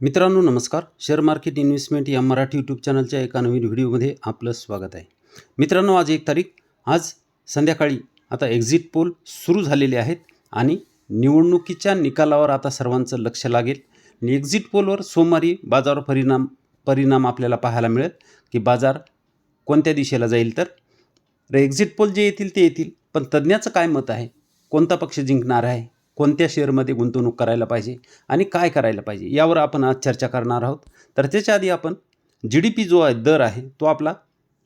मित्रांनो नमस्कार. Share market investment या मराठी यूट्यूब चॅनलच्या एका नवीन व्हिडिओमध्ये आपलं स्वागत आहे. मित्रांनो आज एक तारीख. आज संध्याकाळी आता एक्झिट पोल सुरू झालेले आहेत आणि निवडणुकीच्या निकालावर आता सर्वांचं लक्ष लागेल. आणि एक्झिट पोलवर सोमवारी बाजारावर परिणाम परिणाम आपल्याला पाहायला मिळेल की बाजार कोणत्या दिशेला जाईल तर. तर एक्झिट पोल जे येतील ते येतील. पण तज्ज्ञाचं काय मत आहे? कोणता पक्ष जिंकणार आहे? कोणत्या शेअरमध्ये गुंतवणूक करायला पाहिजे आणि काय करायला पाहिजे यावर आपण आज चर्चा करणार आहोत. तर त्याच्या आधी आपण जी डी पी जो आहे दर आहे तो आपला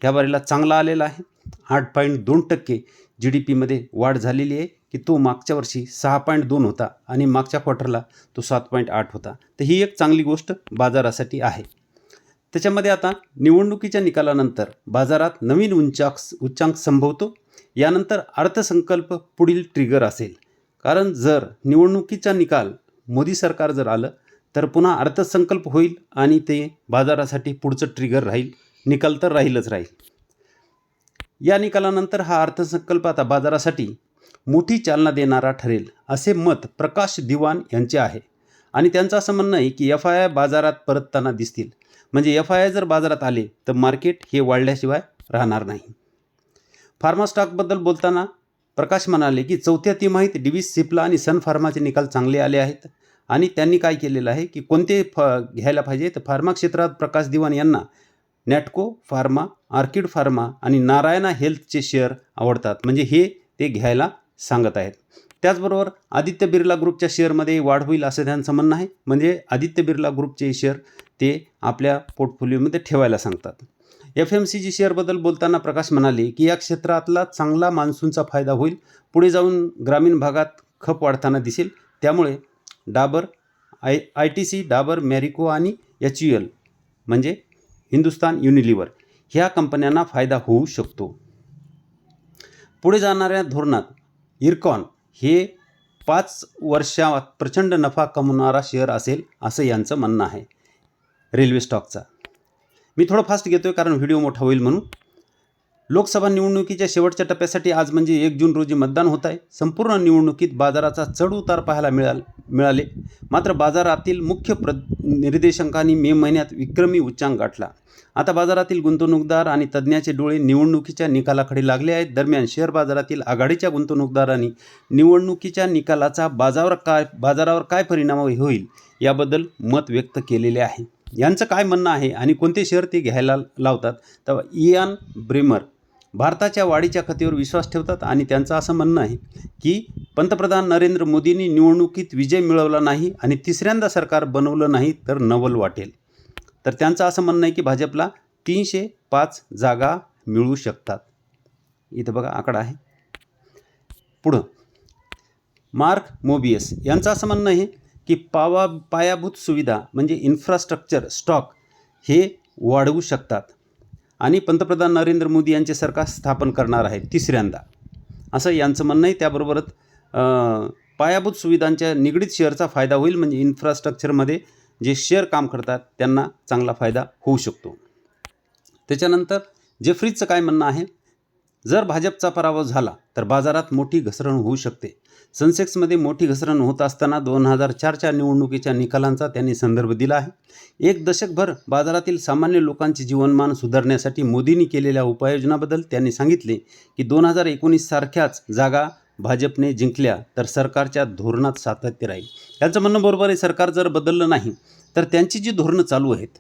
ह्या बारीला चांगला आलेला आहे. आठ पॉईंट दोन टक्के जी डी पीमध्ये वाढ झालेली आहे की तो मागच्या वर्षी सहा पॉईंट दोन होता आणि मागच्या क्वार्टरला तो सात पॉईंट आठ होता. तर ही एक चांगली गोष्ट बाजारासाठी आहे. त्याच्यामध्ये आता निवडणुकीच्या निकालानंतर बाजारात नवीन उंचाक उच्चांक संभवतो. यानंतर अर्थसंकल्प पुढील ट्रिगर असेल. कारण जर निवडणुकीचा निकाल मोदी सरकार जर आलं तर पुन्हा अर्थसंकल्प होईल आणि ते बाजारासाठी पुढचं ट्रिगर राहील. निकाल तर राहीलच राहील. या निकालानंतर हा अर्थसंकल्प आता बाजारासाठी मोठी चालना देणारा ठरेल असे मत प्रकाश दिवाण यांचे आहे. आणि त्यांचं असं म्हणणं आहे की एफ आय आय बाजारात परतताना दिसतील. म्हणजे एफ आय आय जर बाजारात आले तर मार्केट हे वाढल्याशिवाय राहणार नाही. फार्मा स्टॉकबद्दल बोलताना प्रकाश म्हणाले की चौथ्या तिमाहीत डिविस सिप्ला आणि सन फार्माचे निकाल चांगले आले आहेत आणि त्यांनी काय केलेलं आहे की कोणते फ घ्यायला पाहिजे तर फार्मा क्षेत्रात प्रकाश दिवाण यांना नॅटको फार्मा आर्किड फार्मा आणि नारायणा हेल्थचे शेअर आवडतात. म्हणजे हे ते घ्यायला सांगत आहेत. त्याचबरोबर आदित्य बिर्ला ग्रुपच्या शेअरमध्ये वाढ होईल असं त्यांचं म्हणणं आहे. म्हणजे आदित्य बिर्ला ग्रुपचे शेअर ते आपल्या पोर्टफोलिओमध्ये ठेवायला सांगतात. एफ एम सी जी शेअरबद्दल बोलताना प्रकाश म्हणाले की या क्षेत्रातला चांगला मान्सूनचा फायदा होईल. पुढे जाऊन ग्रामीण भागात खप वाढताना दिसेल. त्यामुळे Dabur I I T C Dabur Marico आणि एच यू एल म्हणजे हिंदुस्तान युनिलिव्हर ह्या कंपन्यांना फायदा होऊ शकतो. पुढे जाणाऱ्या धोरणात इरकॉन हे पाच वर्षात प्रचंड नफा कमवणारा शेअर असेल असं यांचं म्हणणं आहे. रेल्वे स्टॉकचा मी थोडं फास्ट घेतो आहे कारण व्हिडिओ मोठा होईल म्हणून. लोकसभा निवडणुकीच्या शेवटच्या टप्प्यासाठी आज म्हणजे एक जून रोजी मतदान होत आहे. संपूर्ण निवडणुकीत बाजाराचा चढ उतार पाहायला मिळाल मिळाले. मात्र बाजारातील मुख्य प्र निर्देशांकांनी मे महिन्यात विक्रमी उच्चांक गाठला. आता बाजारातील गुंतवणूकदार आणि तज्ज्ञाचे डोळे निवडणुकीच्या निकालाकडे लागले आहेत. दरम्यान शेअर बाजारातील आघाडीच्या गुंतवणूकदारांनी निवडणुकीच्या निकालाचा बाजारावर काय बाजारावर काय परिणाम होईल याबद्दल मत व्यक्त केलेले आहे. यांचं काय म्हणणं आहे आणि कोणते शेअर ते घ्यायला लावतात? तर इयान ब्रेमर भारताच्या वाढीच्या कथेवर विश्वास ठेवतात आणि त्यांचं असं म्हणणं आहे की पंतप्रधान नरेंद्र मोदींनी निवडणुकीत विजय मिळवला नाही आणि तिसऱ्यांदा सरकार बनवलं नाही तर नवल वाटेल. तर त्यांचं असं म्हणणं आहे की भाजपला तीनशे पाच जागा मिळू शकतात. इथं बघा आकडा आहे. पुढं मार्क मोबियस यांचं असं म्हणणं आहे की पावा पायाभूत सुविधा म्हणजे इन्फ्रास्ट्रक्चर स्टॉक हे वाढवू शकतात. आणि पंतप्रधान नरेंद्र मोदी यांचे सरकार स्थापन करणार आहे तिसऱ्यांदा. असं यांचं म्हणणं आहे. त्याबरोबरच पायाभूत सुविधांच्या निगडीत शेअरचा फायदा होईल. म्हणजे इन्फ्रास्ट्रक्चरमध्ये जे शेअर काम करतात त्यांना चांगला फायदा होऊ शकतो. त्याच्यानंतर जेफ्रीजचं काय म्हणणं आहे? जर भाजपचा पराभव झाला तर बाजारात मोठी घसरण होऊ शकते. सेन्सेक्समध्ये मोठी घसरण होत असताना दोन हजार चारच्या निवडणुकीच्या निकालांचा त्यांनी संदर्भ दिला आहे. एक दशकभर बाजारातील सामान्य लोकांचे जीवनमान सुधारण्यासाठी मोदींनी केलेल्या उपाययोजनाबद्दल त्यांनी सांगितले की दोन हजार एकोणीस सारख्याच जागा भाजपने जिंकल्या तर सरकारच्या धोरणात सातत्य राहील. त्यांचं म्हणणं बरोबर आहे सरकार जर बदललं नाही तर त्यांची जी धोरणं चालू आहेत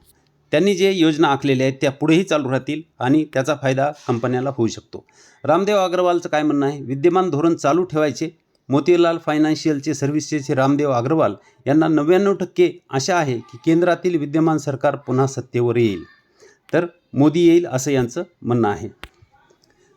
त्यांनी जे योजना आखलेल्या आहेत त्या पुढेही चालू राहतील आणि त्याचा फायदा कंपन्याला होऊ शकतो. रामदेव अग्रवालचं काय म्हणणं आहे? विद्यमान धोरण चालू ठेवायचे? मोतीलाल फायनान्शियलचे सर्व्हिसेसचे रामदेव अग्रवाल यांना नव्याण्णव टक्के आशा आहे की केंद्रातील विद्यमान सरकार पुन्हा सत्तेवर येईल. तर मोदी येईल असं यांचं म्हणणं आहे.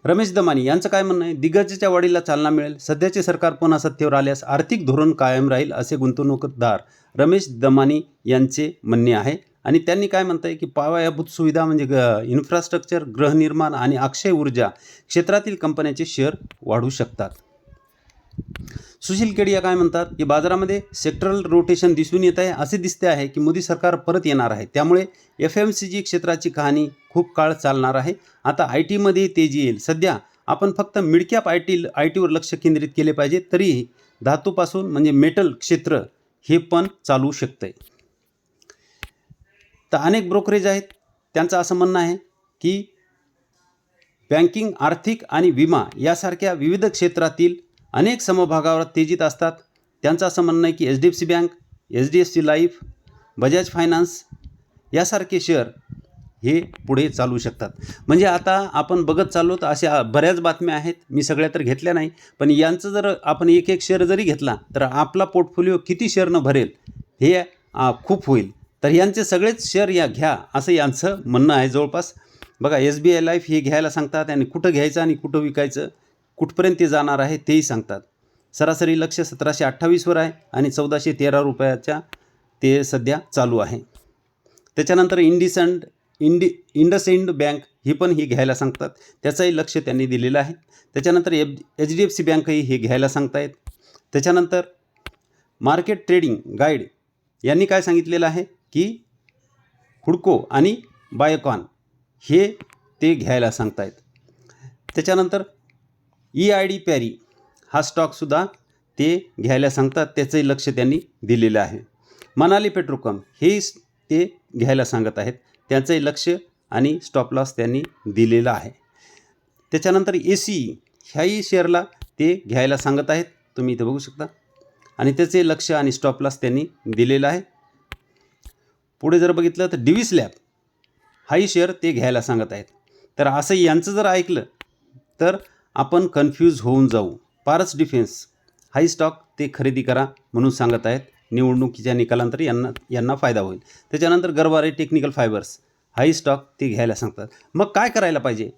रमेश दमानी यांचं काय म्हणणं आहे? दिग्गजच्या वाढीला चालना मिळेल. सध्याचे सरकार पुन्हा सत्तेवर आल्यास आर्थिक धोरण कायम राहील असे गुंतवणूकदार रमेश दमानी यांचे म्हणणे आहे. आणि त्यांनी काय म्हणत आहे की पायाभूत सुविधा म्हणजे ग इन्फ्रास्ट्रक्चर गृहनिर्माण आणि अक्षय ऊर्जा क्षेत्रातील कंपन्यांचे शेअर वाढू शकतात. सुशील केडिया काय म्हणतात की बाजारामध्ये सेक्टरल रोटेशन दिसून येत आहे. असे दिसते आहे की मोदी सरकार परत येणार आहे. त्यामुळे एफ एम सी जी क्षेत्राची कहाणी खूप काळ चालणार आहे. आता आय टीमध्ये तेजी येईल. सध्या आपण फक्त मिडकॅप आय टी आय टीवर लक्ष केंद्रित केले पाहिजे तरीही धातूपासून म्हणजे मेटल क्षेत्र हे पण चालू शकतं आहे तर अनेक ब्रोकरेज आहेत. त्यांचं असं म्हणणं आहे की बँकिंग आर्थिक आणि विमा यासारख्या विविध क्षेत्रातील अनेक समभागावर तेजीत असतात. त्यांचं असं म्हणणं आहे की H D F C bank H D F C life Bajaj finance यासारखे शेअर हे पुढे चालू शकतात. म्हणजे आता आपण बघत चाललो तर अशा बऱ्याच बातम्या आहेत. मी सगळ्या तर घेतल्या नाही पण यांचं जर आपण एक एक शेअर जरी घेतला तर आपला पोर्टफोलिओ किती शेअरनं भरेल हे खूप होईल. तर यांचे सगळेच शेअर या घ्या असं यांचं म्हणणं आहे जवळपास. बघा एस बी आय लाईफ हे घ्यायला सांगतात आणि कुठं घ्यायचं आणि कुठं विकायचं कुठपर्यंत ते जाणार आहे तेही सांगतात. सरासरी लक्ष सतराशे अठ्ठावीसवर आहे आणि चौदाशे तेरा रुपयाच्या ते सध्या चालू आहे. त्याच्यानंतर इंडिसंड इंडि इंडसइंड बँक ही पण ही घ्यायला सांगतात. त्याचंही लक्ष त्यांनी दिलेलं आहे. त्याच्यानंतर F H D F C बँकही हे घ्यायला सांगतायत. त्याच्यानंतर मार्केट ट्रेडिंग गाईड यांनी काय सांगितलेलं आहे? की हुडको आणि बायोकॉन हे ते घ्यायला सांगतायत. त्याच्यानंतर ई आय डी पॅरी हा स्टॉकसुद्धा ते घ्यायला सांगतात त्याचंही लक्ष त्यांनी दिलेलं आहे. मनाली पेट्रोकम हे ते घ्यायला सांगत आहेत त्यांचंही लक्ष आणि स्टॉप लॉस त्यांनी दिलेला आहे. त्याच्यानंतर ए सी ह्याही शेअरला ते घ्यायला सांगत आहेत तुम्ही इथे बघू शकता. आणि त्याचे लक्ष आणि स्टॉप लॉस त्यांनी दिलेलं आहे. पुढे जर बघितलं तर डिव्हिस लॅब हाही शेअर ते घ्यायला सांगत आहेत. तर असं यांचं जर ऐकलं तर आपण कन्फ्यूज होऊन जाऊ. पारस डिफेन्स हाही स्टॉक ते खरेदी करा म्हणून सांगत आहेत. निवडणुकीच्या निकालानंतर यांना यांना फायदा होईल. त्याच्यानंतर गरवारे टेक्निकल फायबर्स हाही स्टॉक ते घ्यायला सांगतात. मग काय करायला पाहिजे?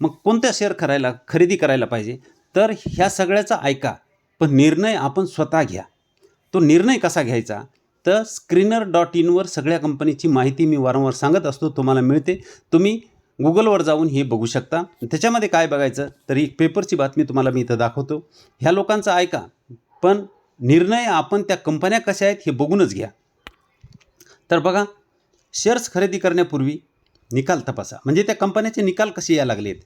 मग कोणत्या शेअर करायला खरेदी करायला पाहिजे? तर ह्या सगळ्याचा ऐका. पण निर्णय आपण स्वतः घ्या. तो निर्णय कसा घ्यायचा? तर स्क्रीनर डॉट इनवर सगळ्या कंपनीची माहिती मी वारंवार सांगत असतो तुम्हाला मिळते. तुम्ही गुगलवर जाऊन हे बघू शकता. त्याच्यामध्ये काय बघायचं तर एक पेपरची बातमी तुम्हाला मी इथं दाखवतो. ह्या लोकांचं ऐका पण निर्णय आपण त्या कंपन्या कशा आहेत हे बघूनच घ्या. तर बघा शेअर्स खरेदी करण्यापूर्वी निकाल तपासा. म्हणजे त्या कंपन्याचे निकाल कसे या लागलेत?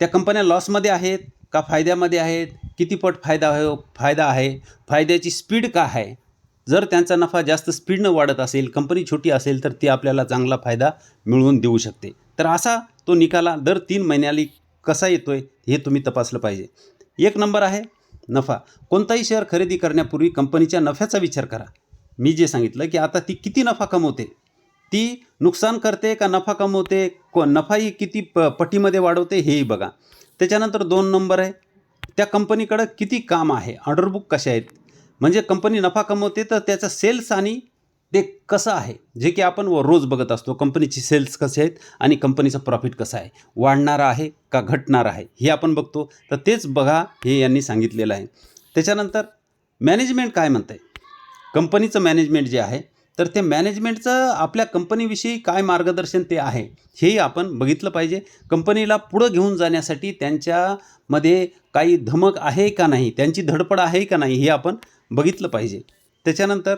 त्या कंपन्या लॉसमध्ये आहेत का फायद्यामध्ये आहेत? किती पट फायदा आहे फायदा आहे? फायद्याची स्पीड का आहे? जर त्यांचा नफा जास्त स्पीडनं वाढत असेल कंपनी छोटी असेल तर ती आपल्याला चांगला फायदा मिळवून देऊ शकते. तर असा तो निकाला दर तीन महिन्याली कसा येतो आहे हे तुम्ही तपासलं पाहिजे. एक नंबर आहे नफा. कोणताही शेअर खरेदी करण्यापूर्वी कंपनीच्या नफ्याचा विचार करा. मी जे सांगितलं की आता ती किती नफा कमवते? ती नुकसान करते का नफा कमवते? को नफाही किती प पटीमध्ये वाढवते हेही बघा. त्याच्यानंतर दोन नंबर आहे त्या कंपनीकडं किती काम आहे? ऑर्डर बुक कशा आहेत? म्हणजे कंपनी नफा कमवते तर त्याचं सेल्स आणि ते कसं आहे? जे की आपण रोज बघत असतो कंपनीची सेल्स कसे आहेत आणि कंपनीचं प्रॉफिट कसं आहे? वाढणारं आहे का घटणार आहे? हे आपण बघतो. तर तेच बघा हे यांनी सांगितलेलं आहे. त्याच्यानंतर मॅनेजमेंट काय म्हणतं आहे कंपनीचं मॅनेजमेंट जे आहे तर ते मॅनेजमेंटचं आपल्या कंपनीविषयी काय मार्गदर्शन ते आहे हेही आपण बघितलं पाहिजे. कंपनीला पुढं घेऊन जाण्यासाठी त्यांच्यामध्ये काही धमक आहे का नाही? त्यांची धडपड आहे का नाही? हे आपण बघितलं पाहिजे. त्याच्यानंतर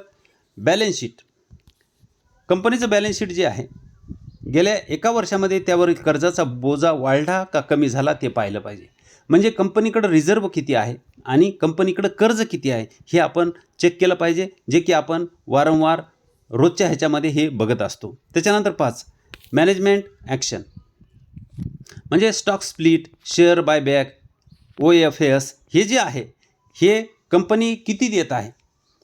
बॅलन्स शीट कंपनीचं बॅलन्स शीट जे आहे गेल्या एका वर्षामध्ये त्यावरील कर्जाचा बोजा वाढला का कमी झाला ते पाहिलं पाहिजे. म्हणजे कंपनीकडं रिझर्व किती आहे आणि कंपनीकडं कर्ज किती आहे हे आपण चेक केलं पाहिजे जे की आपण वारंवार रोजच्या ह्याच्यामध्ये हे बघत असतो. त्याच्यानंतर पाच मॅनेजमेंट ॲक्शन म्हणजे stock split share buyback O F S हे जे आहे हे कंपनी किती देत आहे?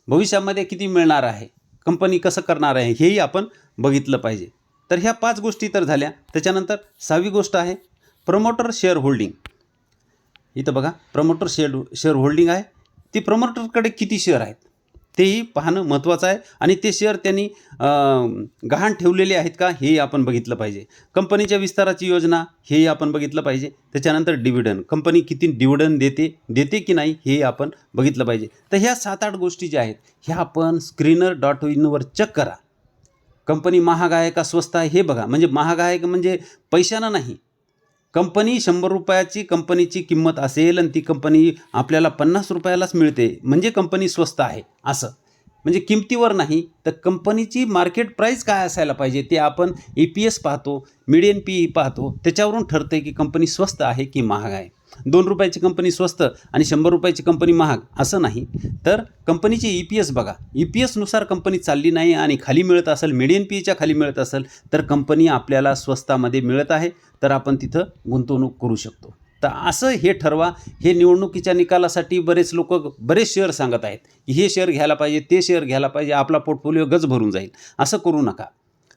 भविष्यामध्ये किती मिळणार आहे? कंपनी कसं करणार आहे? हेही आपण बघितलं पाहिजे. तर ह्या पाच गोष्टी तर झाल्या. त्याच्यानंतर सहावी गोष्ट आहे प्रमोटर शेअर होल्डिंग इथं बघा प्रमोटर शेअर शेअर होल्डिंग आहे. ती प्रमोटरकडे किती शेअर आहेत? तेही पाहणं महत्त्वाचं आहे. आणि ते शेअर त्यांनी गहाण ठेवलेले आहेत का हेही आपण बघितलं पाहिजे. कंपनीच्या विस्ताराची योजना हेही आपण बघितलं पाहिजे. त्याच्यानंतर डिव्हिडंड कंपनी किती डिव्हिडंड देते देते की नाही हेही आपण बघितलं पाहिजे. तर ह्या सात आठ गोष्टी ज्या आहेत ह्या आपण स्क्रीनर डॉट इनवर चेक करा. कंपनी महाग आहे का स्वस्त आहे हे बघा. म्हणजे महाग आहे का म्हणजे पैशानं नाही. कंपनी शंभर रुपयाची कंपनीची किंमत असेल आणि ती कंपनी आपल्याला पन्नास रुपयालाच मिळते. म्हणजे कंपनी स्वस्त आहे. असं. म्हणजे किमतीवर नाही तर कंपनीची मार्केट प्राईस काय असायला पाहिजे ते आपण ई पी एस पाहतो मिडियन पी ई पाहतो त्याच्यावरून ठरते की कंपनी स्वस्त आहे की महाग आहे. दोन रुपयाची कंपनी स्वस्त आणि शंभर रुपयाची कंपनी महाग असं नाही. तर कंपनीची ई पी एस बघा. ई पी एसनुसार कंपनी चालली नाही आणि खाली मिळत असेल मिडियन पी एच्या खाली मिळत असेल तर कंपनी आपल्याला स्वस्तामध्ये मिळत आहे. तर आपण तिथं गुंतवणूक करू शकतो. तर असं हे ठरवा. हे निवडणुकीच्या निकालासाठी बरेच लोक बरेच शेअर सांगत आहेत की हे शेअर घ्यायला पाहिजे ते शेअर घ्यायला पाहिजे आपला पोर्टफोलिओ गज भरून जाईल. असं करू नका.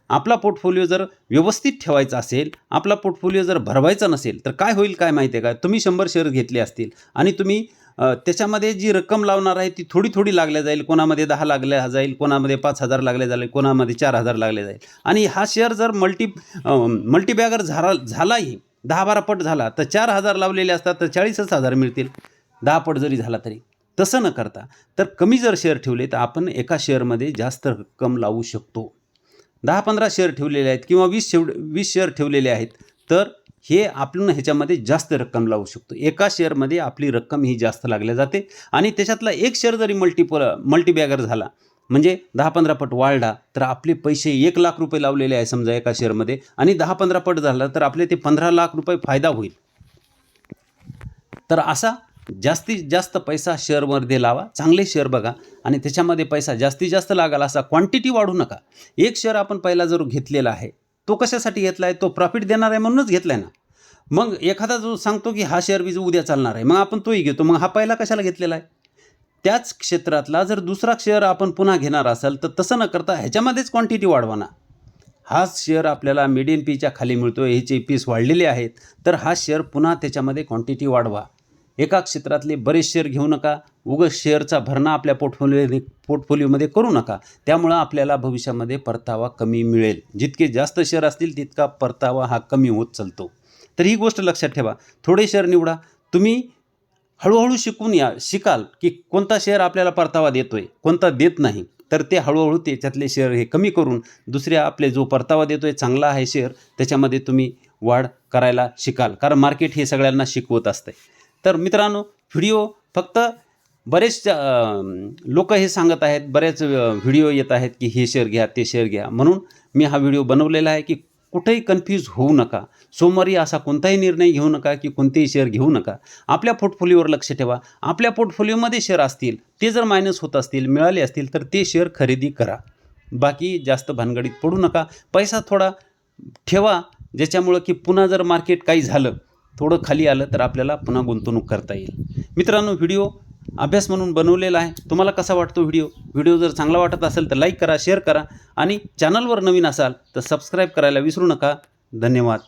आपला पोर्टफोलिओ जर व्यवस्थित ठेवायचा असेल आपला पोर्टफोलिओ जर भरवायचा नसेल तर काय होईल काय माहिती आहे का? तुम्ही शंभर शेअर घेतले असतील आणि तुम्ही त्याच्यामध्ये जी रक्कम लावणार आहे ती थोडी थोडी लागल्या जाईल. कोणामध्ये दहा लागल्या जाईल कोणामध्ये पाच हजार लागले जाईल कोणामध्ये चार हजार लागले जाईल. आणि हा शेअर जर मल्टी मल्टीबॅगर झाला झालाही दहा बारा पट झाला तर चार हजार लावलेले असतात तर चाळीसच हजार मिळतील. दहा पट जरी झाला तरी. तसं न करता तर कमी जर शेअर ठेवले तर आपण एका शेअरमध्ये जास्त रक्कम लावू शकतो. दहा पंधरा शेअर ठेवलेले आहेत किंवा वीस शेव वीस शेअर ठेवलेले आहेत तर हे आपण ह्याच्यामध्ये जास्त रक्कम लावू शकतो. एका शेअरमध्ये आपली रक्कम ही जास्त लागल्या जाते आणि त्याच्यातला एक शेअर जरी मल्टीपल मल्टीबॅगर झाला म्हणजे दहा पंधरा पट वाढला तर आपले पैसे एक लाख रुपये लावलेले आहे समजा एका शेअरमध्ये आणि दहा पंधरा पट झाला तर आपले ते पंधरा लाख रुपये फायदा होईल. तर असा जास्तीत जास्त पैसा शेअरमध्ये लावा चांगले शेअर बघा आणि त्याच्यामध्ये पैसा जास्तीत जास्त लागाल असा क्वांटिटी वाढू नका. एक शेअर आपण पहिला जर घेतलेला आहे तो कशासाठी घेतला आहे तो प्रॉफिट देणार आहे म्हणूनच घेतला आहे ना. मग एखादा जो सांगतो की हा शेअर वीज उद्या चालणार आहे मग आपण तोही घेतो. मग हा पहिला कशाला घेतलेला आहे? त्याच क्षेत्रातला जर दुसरा शेअर आपण पुन्हा घेणार असाल तर तसं न करता ह्याच्यामध्येच क्वांटिटी वाढवा ना. हाच शेअर आपल्याला मिडियन पीच्या खाली मिळतो ह्याचे पीस वाढलेले आहेत. तर हा शेअर पुन्हा त्याच्यामध्ये क्वांटिटी वाढवा. एका क्षेत्रातले बरेच शेअर घेऊ नका. उगच शेअरचा भरणा आपल्या पोर्टफोलिओ पोर्टफोलिओमध्ये करू नका. त्यामुळं आपल्याला भविष्यामध्ये परतावा कमी मिळेल. जितके जास्त शेअर असतील तितका परतावा हा कमी होत चालतो. तर ही गोष्ट लक्षात ठेवा. थोडे शेअर निवडा. तुम्ही हळूहळू शिकून या. शिकाल की कोणता शेअर आपल्याला परतावा देतोय कोणता देत नाही. तर ते हळूहळू त्याच्यातले शेअर हे कमी करून दुसऱ्या आपले जो परतावा देतोय चांगला आहे शेअर त्याच्यामध्ये तुम्ही वाढ करायला शिकाल. कारण मार्केट हे सगळ्यांना शिकवत असते तर मित्रांनो व्हिडिओ फक्त बरेच लोक हे सांगत आहेत बरेच व्हिडिओ येत आहेत की हे शेअर घ्या ते शेअर घ्या. म्हणून मी हा व्हिडिओ बनवलेला आहे की कुठेही कन्फ्यूज होऊ नका. सोमवारी असा कोणताही निर्णय घेऊ नका की कोणतेही शेअर घेऊ नका. आपल्या पोर्टफोलिओवर लक्ष ठेवा. आपल्या पोर्टफोलिओमध्ये शेअर असतील ते जर मायनस होत असतील मिळाले असतील तर ते शेअर खरेदी करा. बाकी जास्त भानगडीत पडू नका. पैसा थोडा ठेवा ज्याच्यामुळं की पुन्हा जर मार्केट काही झालं थोडं खाली आलं तर आपल्याला पुन्हा गुंतवणूक करता येईल. मित्रांनो व्हिडिओ अभ्यास म्हणून बनवलेला आहे. तुम्हाला कसा वाटतो व्हिडिओ? व्हिडिओ जर चांगला वाटत असेल तर लाईक करा शेअर करा आणि चॅनलवर नवीन असाल तर सबस्क्राईब करायला विसरू नका. धन्यवाद.